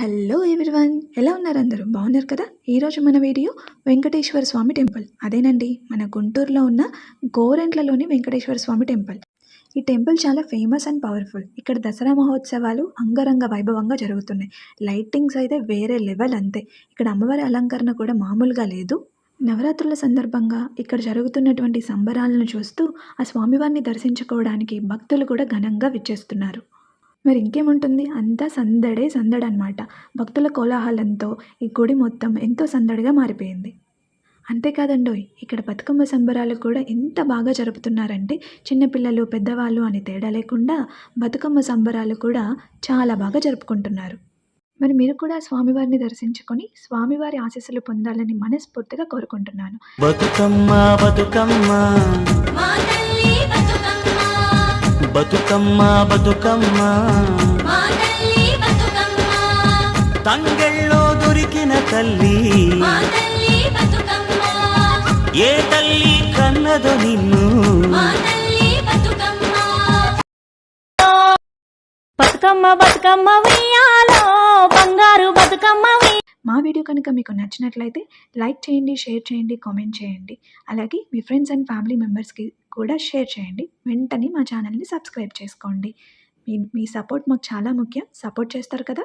Hello everyone ఎలా ఉన్నారు అందరూ? బాగున్నారు కదా? ఈరోజు మన వీడియో వెంకటేశ్వర స్వామి టెంపుల్. అదేనండి మన గుంటూరులో ఉన్న గోరెంట్లలోని వెంకటేశ్వర స్వామి టెంపుల్. ఈ టెంపుల్ చాలా ఫేమస్ అండ్ పవర్ఫుల్. ఇక్కడ దసరా మహోత్సవాలు అంగరంగ వైభవంగా జరుగుతున్నాయి. లైటింగ్స్ అయితే వేరే లెవెల్ అంతే. ఇక్కడ అమ్మవారి అలంకరణ కూడా మామూలుగా లేదు. నవరాత్రుల సందర్భంగా ఇక్కడ జరుగుతున్నటువంటి సంబరాలను చూస్తూ ఆ స్వామివారిని దర్శించుకోవడానికి భక్తులు కూడా ఘనంగా విచ్చేస్తున్నారు. మరి ఇంకేముంటుంది? అంతా సందడే సందడనమాట. భక్తుల కోలాహలంతో ఈ గుడి మొత్తం ఎంతో సందడిగా మారిపోయింది. అంతేకాదండోయ్ ఇక్కడ బతుకమ్మ సంబరాలు కూడా ఎంత బాగా జరుపుతున్నారంటే చిన్నపిల్లలు పెద్దవాళ్ళు అని తేడా లేకుండా బతుకమ్మ సంబరాలు కూడా చాలా బాగా జరుపుకుంటున్నారు. మరి మీరు కూడా స్వామివారిని దర్శించుకొని స్వామివారి ఆశీస్సులు పొందాలని మనస్ఫూర్తిగా కోరుకుంటున్నాను. బతుకమ్మ బతుకమ్మ. బతుకమ్మ బతుకమ్మ. తంగెళ్ళో దొరికిన తల్లి. ఏ తల్లి కన్నదో నిన్ను. బతుకమ్మ. బతుకమ్మ వెయ్యాలో బంగారు బతుకమ్మ వెయ్యాలో. మా వీడియో కనుక మీకు నచ్చినట్లయితే లైక్ చేయండి షేర్ చేయండి కామెంట్ చేయండి. అలాగే మీ ఫ్రెండ్స్ అండ్ ఫ్యామిలీ మెంబర్స్కి కూడా షేర్ చేయండి. వెంటనే మా ఛానల్ని సబ్స్క్రైబ్ చేసుకోండి. మీ మీ సపోర్ట్ మాకు చాలా ముఖ్యం. సపోర్ట్ చేస్తారు కదా?